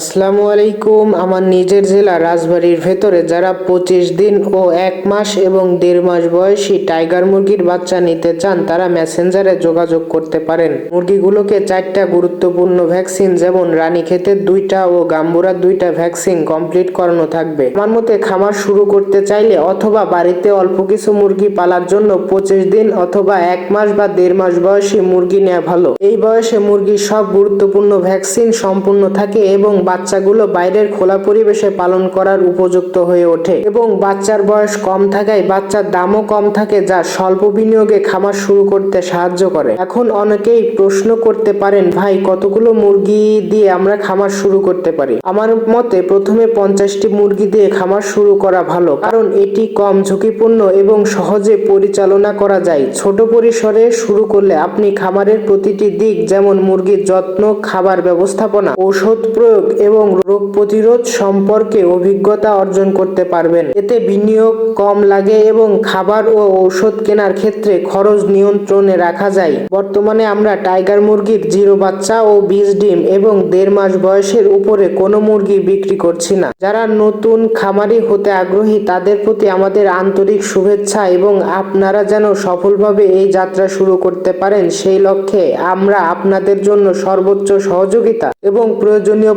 আসসালামু আলাইকুম, আমার নিজের জেলা রাজবাড়ির ভেতরে যারা পঁচিশ দিন ও এক মাস এবং দেড় মাস বয়সী টাইগার মুরগির বাচ্চা নিতে চান, তারা মেসেঞ্জারে যোগাযোগ করতে পারেন। মুরগিগুলোকে চারটা গুরুত্বপূর্ণ ভ্যাকসিন, যেমন রানী রানীক্ষেতের দুইটা ও গাম্বুরার দুইটা ভ্যাকসিন কমপ্লিট করানো থাকবে। আমার মতে খামার শুরু করতে চাইলে অথবা বাড়িতে অল্প কিছু মুরগি পালার জন্য পঁচিশ দিন অথবা এক মাস বা দেড় মাস বয়সী মুরগি নেওয়া ভালো। এই বয়সে মুরগির সব গুরুত্বপূর্ণ ভ্যাকসিন সম্পূর্ণ থাকে এবং বাচ্চাগুলো বাইরের খোলা পরিবেশে পালন করার উপযুক্ত হয়ে ওঠে এবং বাচ্চার বয়স কম থাকায় বাচ্চার দামও কম থাকে যা স্বল্প বিনিয়োগে খামার শুরু করতে সাহায্য করে। এখন অনেকেই প্রশ্ন করতে পারেন, ভাই, কতগুলো মুরগি দিয়ে আমরা খামার শুরু করতে পারি? আমার মতে প্রথমে পঞ্চাশটি মুরগি দিয়ে খামার শুরু করা ভালো, কারণ এটি কম ঝুঁকিপূর্ণ এবং সহজে পরিচালনা করা যায়। ছোট পরিসরে শুরু করলে আপনি খামারের প্রতিটি দিক, যেমন মুরগির যত্ন, খাবার ব্যবস্থাপনা, ঔষধ প্রয়োগ এবং রোগ প্রতিরোধ সম্পর্কে অভিজ্ঞতা অর্জন করতে পারবেন। এতে বিনিয়োগ কম লাগে এবং খাবার ও ঔষধ কেনার ক্ষেত্রে খরচ নিয়ন্ত্রণে রাখা যায়। বর্তমানে আমরা টাইগার মুরগির জিরো বাচ্চা ও বীজ ডিম এবং দেড় মাস বয়সের উপরে কোনো মুরগি বিক্রি করছি না। যারা নতুন খামারি হতে আগ্রহী, তাদের প্রতি আমাদের আন্তরিক শুভেচ্ছা এবং আপনারা যেন সফলভাবে এই যাত্রা শুরু করতে পারেন, সেই লক্ষ্যে আমরা আপনাদের জন্য সর্বোচ্চ সহযোগিতা এবং প্রয়োজনীয়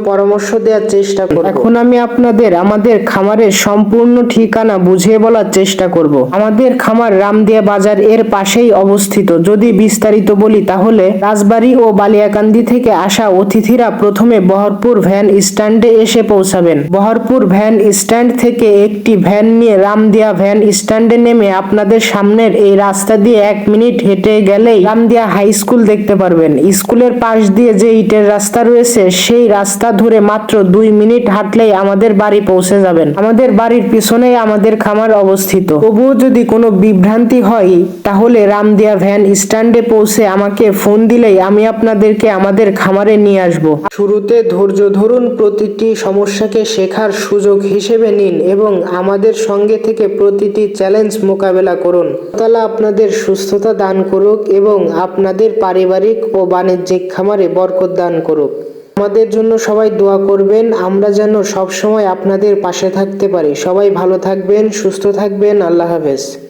দেওয়ার চেষ্টা করব। এখন আমি আপনাদের আমাদের খামারের সম্পূর্ণ ঠিকানা বুঝিয়ে বলার চেষ্টা করব। আমাদের খামার রামদিয়া বাজার এর পাশেই অবস্থিত। যদি বিস্তারিত বলি তাহলে রাজবাড়ি ও বালিয়াকান্দি থেকে আসা অতিথিরা প্রথমে বহরপুর ভ্যান স্ট্যান্ডে এসে পৌঁছাবেন। বহরপুর ভ্যান স্ট্যান্ড থেকে একটি ভ্যান নিয়ে রামদিয়া ভ্যান স্ট্যান্ডে নেমে আপনাদের সামনের এই রাস্তা দিয়ে এক মিনিট হেঁটে গেলেই রামদিয়া হাই স্কুল দেখতে পারবেন। স্কুলের পাশ দিয়ে যে ইটের রাস্তা রয়েছে, সেই রাস্তা ধরে মাত্র দুই মিনিট হাঁটলেই আমাদের বাড়ি পৌঁছে যাবেন। আমাদের বাড়ির পিছনেই আমাদের খামার অবস্থিত। তবুও যদি কোনো বিভ্রান্তি হয়, তাহলে রামদিয়া ভ্যান স্ট্যান্ডে পৌঁছে আমাকে ফোন দিলেই আমি আপনাদেরকে আমাদের খামারে নিয়ে আসব। শুরুতে ধৈর্য ধরুন, প্রতিটি সমস্যাকে শেখার সুযোগ হিসেবে নিন এবং আমাদের সঙ্গে থেকে প্রতিটি চ্যালেঞ্জ মোকাবেলা করুন। তালা আপনাদের সুস্থতা দান করুক এবং আপনাদের পারিবারিক ও বাণিজ্যিক খামারে বরকত দান করুক। আমাদের জন্য সবাই দোয়া করবেন। আমরা যেন সব সময় আপনাদের পাশে থাকতে পারি। সবাই ভালো থাকবেন, সুস্থ থাকবেন। আল্লাহ হাফেজ।